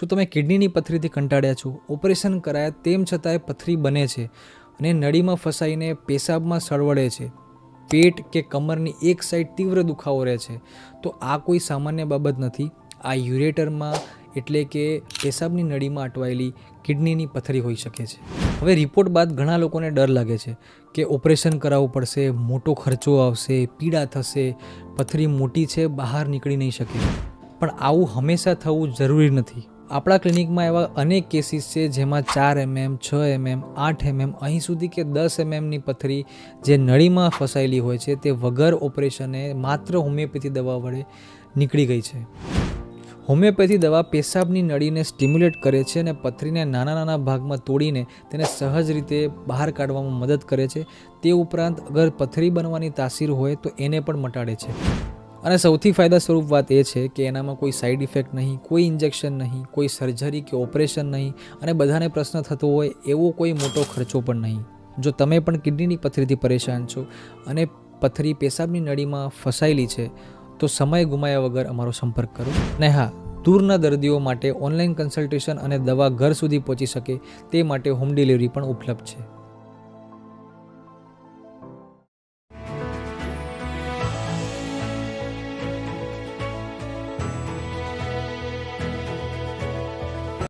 શું તમે કિડનીની પથરીથી કંટાળ્યા છો? ઓપરેશન કરાયા તેમ છતાંય પથરી બને છે અને નળીમાં ફસાઈને પેશાબમાં સળવડે છે. પેટ કે કમરની એક સાઈડ તીવ્ર દુખાવો રહે છે. તો આ કોઈ સામાન્ય બાબત નથી. આ યુરેટરમાં એટલે કે પેશાબની નળીમાં અટવાયેલી કિડનીની પથરી હોઈ શકે છે. હવે રિપોર્ટ બાદ ઘણા લોકોને ડર લાગે છે કે ઓપરેશન કરાવવું પડશે, મોટો ખર્ચો આવશે, પીડા થશે, પથરી મોટી છે, બહાર નીકળી નહીં શકે. પણ આવું હંમેશા થવું જરૂરી નથી. આપણા ક્લિનિકમાં એવા અનેક કેસીસ છે જેમાં ચાર એમએમ, છ એમએમ, આઠ એમએમ, અહીં સુધી કે દસ એમએમની પથરી જે નળીમાં ફસાયેલી હોય છે, તે વગર ઓપરેશને માત્ર હોમિયોપેથી દવા વડે નીકળી ગઈ છે. હોમિયોપેથી દવા પેશાબની નળીને સ્ટિમ્યુલેટ કરે છે અને પથરીને નાના નાના ભાગમાં તોડીને તેને સહજ રીતે બહાર કાઢવામાં મદદ કરે છે. તે ઉપરાંત અગર પથરી બનવાની તાસીર હોય તો એને પણ મટાડે છે. અને સૌથી ફાયદા સ્વરૂપ વાત એ છે કે એનામાં કોઈ સાઈડ ઇફેક્ટ નહીં, કોઈ ઇન્જેક્શન નહીં, કોઈ સર્જરી કે ઓપરેશન નહીં અને બધાને પ્રશ્ન થતો હોય એવો કોઈ મોટો ખર્ચો પણ નહીં. જો તમે પણ કિડનીની પથરીથી પરેશાન છો અને પથરી પેશાબની નળીમાં ફસાયેલી છે, તો સમય ગુમાયા વગર અમારો સંપર્ક કરો. ને હા દૂરના દર્દીઓ માટે ઓનલાઈન કન્સલ્ટેશન અને દવા ઘર સુધી પહોંચી શકે તે માટે હોમ ડિલિવરી પણ ઉપલબ્ધ છે.